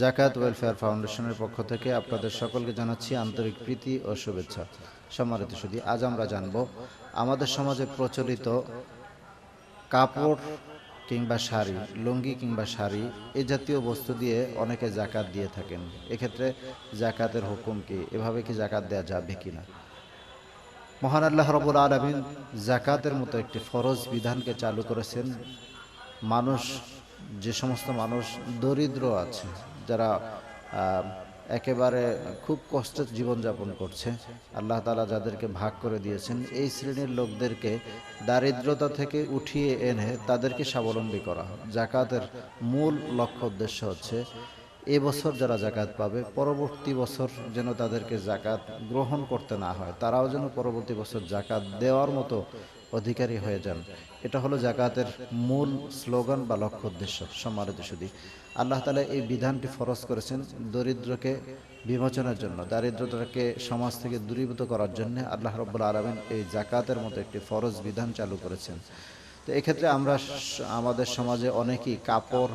জাকাত ওয়েলফেয়ার ফাউন্ডেশনের পক্ষ থেকে আপনাদের সকলকে জানাচ্ছি আন্তরিক প্রীতি ও শুভেচ্ছা। সম্মানিত সুদী আজ আমরা জানব, আমাদের সমাজে প্রচলিত কাপড় কিংবা শাড়ি, লুঙ্গি কিংবা শাড়ি, এ জাতীয় বস্তু দিয়ে অনেকে জাকাত দিয়ে থাকেন। এক্ষেত্রে জাকাতের হুকুম কি? এভাবে কি জাকাত দেওয়া যাবে কি না মহান আল্লাহ রবুল আলমিন জাকাতের মতো একটি ফরজ বিধানকে চালু করেছেন। মানুষ, যে সমস্ত মানুষ দরিদ্র আছে যারা একেবারে খুব কষ্টে জীবনযাপন করছে, আল্লাহ তালা যাদেরকে ভাগ করে দিয়েছেন, এই শ্রেণির লোকদেরকে দারিদ্রতা থেকে উঠিয়ে এনে তাদেরকে স্বাবলম্বী করা জাকাতের মূল লক্ষ্য উদ্দেশ্য হচ্ছে এবছর যারা জাকাত পাবে, পরবর্তী বছর যেন তাদেরকে জাকাত গ্রহণ করতে না হয়, তারাও যেন পরবর্তী বছর জাকাত দেওয়ার মতো অধিকারী হয়ে যান। এটা হলো জাকাতের মূল স্লোগান বা লক্ষ্য উদ্দেশ্য, সম্মানিত সুদী। আল্লাহ তালা এই বিধানটি ফরজ করেছেন দরিদ্রকে বিমোচনের জন্য দারিদ্রতাকে সমাজ থেকে দূরীভূত করার জন্য। আল্লাহ রব্বুল আলমিন এই জাকাতের মতো একটি ফরজ বিধান চালু করেছেন। তো এক্ষেত্রে আমরা আমাদের সমাজে অনেকেই কাপড়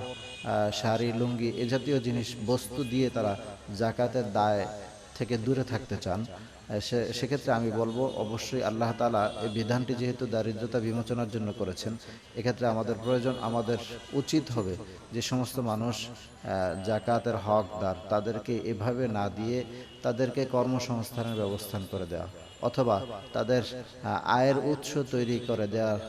শাড়ি, লুঙ্গি এ জাতীয় জিনিস, বস্তু দিয়ে তারা জাকাতের দায় থেকে দূরে থাকতে চান সে, সেক্ষেত্রে আমি বলব, অবশ্যই আল্লাহ তালা এই বিধানটি যেহেতু দারিদ্রতা বিমোচনার জন্য করেছেন, এক্ষেত্রে আমাদের প্রয়োজন, আমাদের উচিত হবে যে সমস্ত মানুষ জাকাতের হকদার, তাদেরকে এভাবে না দিয়ে তাদেরকে কর্মসংস্থানের ব্যবস্থান করে দেওয়া অথবা তাদের আয়ের উৎস তৈরি করে দেওয়ার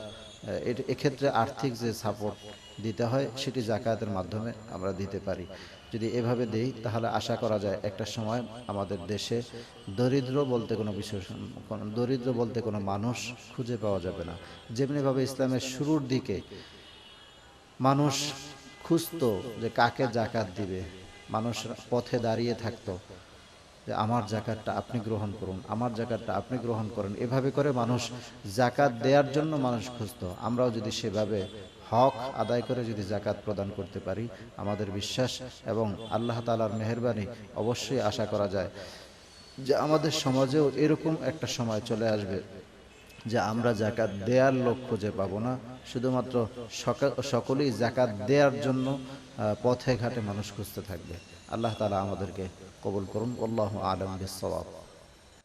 এ- এক্ষেত্রে আর্থিক যে সাপোর্ট দিতে হয়, সেটি জাকায়াতের মাধ্যমে আমরা দিতে পারি। যদি এভাবে দেই, তাহলে আশা করা যায় একটা সময় আমাদের দেশে দরিদ্র বলতে কোনো বিশেষ দরিদ্র বলতে কোনো মানুষ খুঁজে পাওয়া যাবে না। যেমনিভাবে ইসলামের শুরুর দিকে মানুষ খুঁজতো যে কাকে জাকাত দিবে, মানুষ পথে দাঁড়িয়ে থাকতো যে আমার জাকাতটা আপনি গ্রহণ করুন, আমার জাকাতটা আপনি গ্রহণ করুন। এভাবে করে মানুষ জাকাত দেওয়ার জন্য মানুষ খুঁজত। আমরাও যদি সেভাবে হক আদায় করে যদি জাকাত প্রদান করতে পারি, আমাদের বিশ্বাস এবং আল্লাহ তালার মেহরবানি অবশ্যই আশা করা যায় যে আমাদের সমাজেও এরকম একটা সময় চলে আসবে যে আমরা জাকাত দেওয়ার লোক খুঁজে পাবো না। শুধুমাত্র সকা- সকলেই জাকাত দেওয়ার জন্য পথে ঘাটে মানুষ খুঁজতে থাকবে। আল্লাহ তালা আমাদেরকে কবুল করুন। আল্লাহ আলম বিসওয়াব